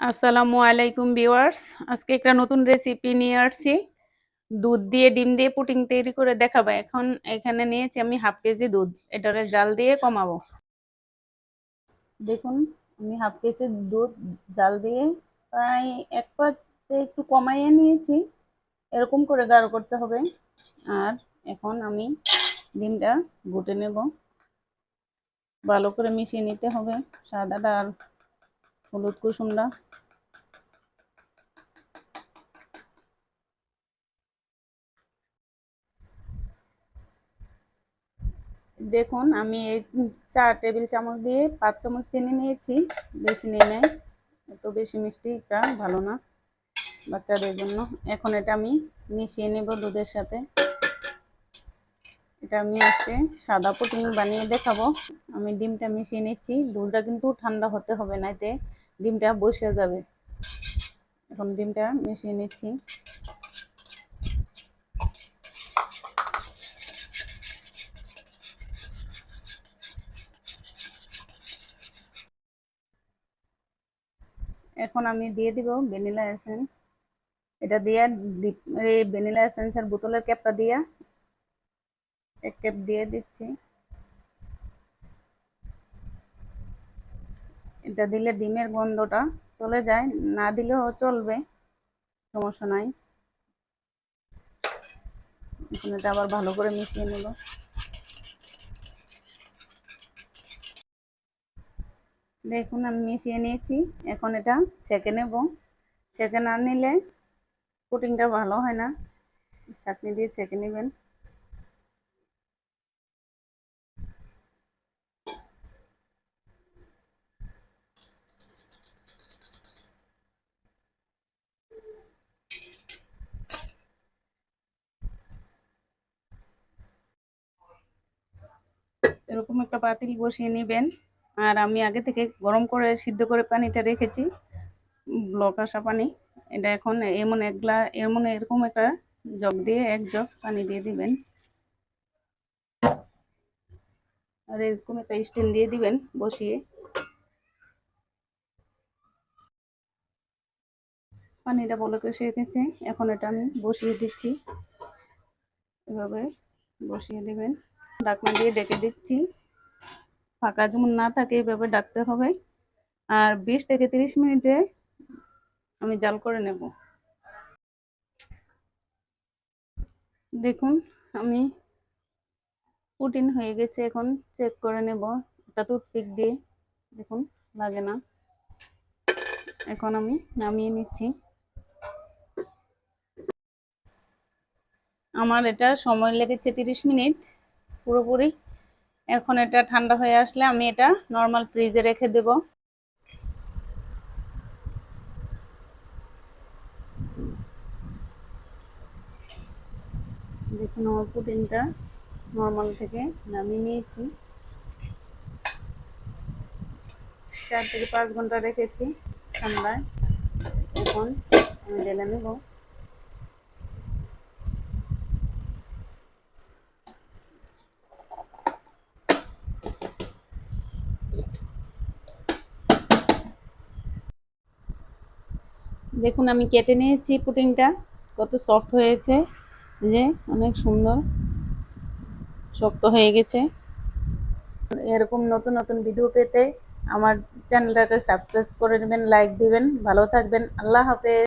আসসালামু আলাইকুম ভিউয়ার্স। আজকে একটা নতুন রেসিপি নিয়ে আসছি। দুধ দিয়ে, ডিম দিয়ে পুটিং তৈরি করে দেখাবো। এখন এখানে নিয়েছি আমি হাফ কেজি দুধ। এটারে জাল দিয়ে কমাবো। দেখুন, আমি হাফ কেজি দুধ জাল দিয়ে প্রায় এক পাতে একটু কমাইয়ে নিয়েছি। এরকম করে গাঢ় করতে হবে। আর এখন আমি ডিমটা গুটে নেব। ভালো করে মিশিয়ে নিতে হবে। সাদাটা আর হলুদ কুসুমটা। দেখুন, আমি এই চার টেবিল চামচ দিয়ে পাঁচ চামচ চিনি নিয়েছি, বেশি নিয়ে নেয় এত বেশি মিষ্টিটা ভালো না বাচ্চাদের জন্য। এখন এটা আমি মিশিয়ে নেব দুধের সাথে। এটা আমি আজকে সাদা পুটিং বানিয়ে দেখাবো। আমি ডিমটা মিশিয়ে নিচ্ছি, দুধটা কিন্তু ঠান্ডা হতে হবে না এতে। ডিমটা বসে যাবে। এখন ডিমটা মিশিয়ে নিচ্ছি। এখন আমি দিয়ে দিব ভ্যানিলা এসেন্স। এটা দিয়ে এই ভ্যানিলা এসেন্সের বোতলের ক্যাপটা দিয়ে এক ক্যাপ দিয়ে দিচ্ছি। এটা দিলে ডিমের গন্ধটা চলে যায়, না দিলেও চলবে, সমস্যা নাই। এখন এটা আবার ভালো করে মিশিয়ে নেব। দেখুন, আমি মিশিয়ে নিয়েছি, এখন এটা ছেঁকে নেব। ছেঁকে না নিলে পুটিংটা ভালো হয় না। চাটনি দিয়ে ছেঁকে নেবেন। এরকম একটা পাতিল বসিয়ে নেবেন। আর আমি আগে থেকে গরম করে সিদ্ধ করে পানিটা রেখেছি, ব্লক আসা পানি। এটা এখন এমন এক গ্লা এমন এরকম একটা জগ দিয়ে এক জগ পানি দিয়ে দিবেন। আর এরকম একটা স্টিল দিয়ে দিবেন বসিয়ে। পানিটা বলকে এসে এখন এটা আমি বসিয়ে দিচ্ছি। এভাবে বসিয়ে দেবেন। ঢাকনা দিয়ে ডেকে দিচ্ছি। ফাঁকা যেমন না থাকে এভাবে ডাকতে হবে। আর বিশ থেকে তিরিশ মিনিটে আমি জাল করে নেব। দেখুন, আমি পুটিন হয়ে গেছে এখন চেক করে নেব। একটা টুথপিক দিয়ে, দেখুন, লাগে না। এখন আমি নামিয়ে নিচ্ছি। আমার এটা সময় লেগেছে তিরিশ মিনিট। পুরোপুরি। এখন এটা ঠান্ডা হয়ে আসলে আমি এটা নর্মাল ফ্রিজে রেখে দেব। দেখুন, আমার পুডিংটা নর্মাল থেকে নামিয়ে নিয়েছি। চার থেকে পাঁচ ঘণ্টা রেখেছি ঠান্ডায়। এখন আমি ঢেলে নেব। দেখুন, আমি কেটে নিয়েছি পুটিংটা। কত সফট হয়েছে। যে, অনেক সুন্দর। শক্ত হয়ে গেছে। এরকম নতুন নতুন ভিডিও পেতে আমার চ্যানেলটাকে সাবস্ক্রাইব করে নেবেন লাইক দিবেন। ভালো থাকবেন। আল্লাহ হাফেজ।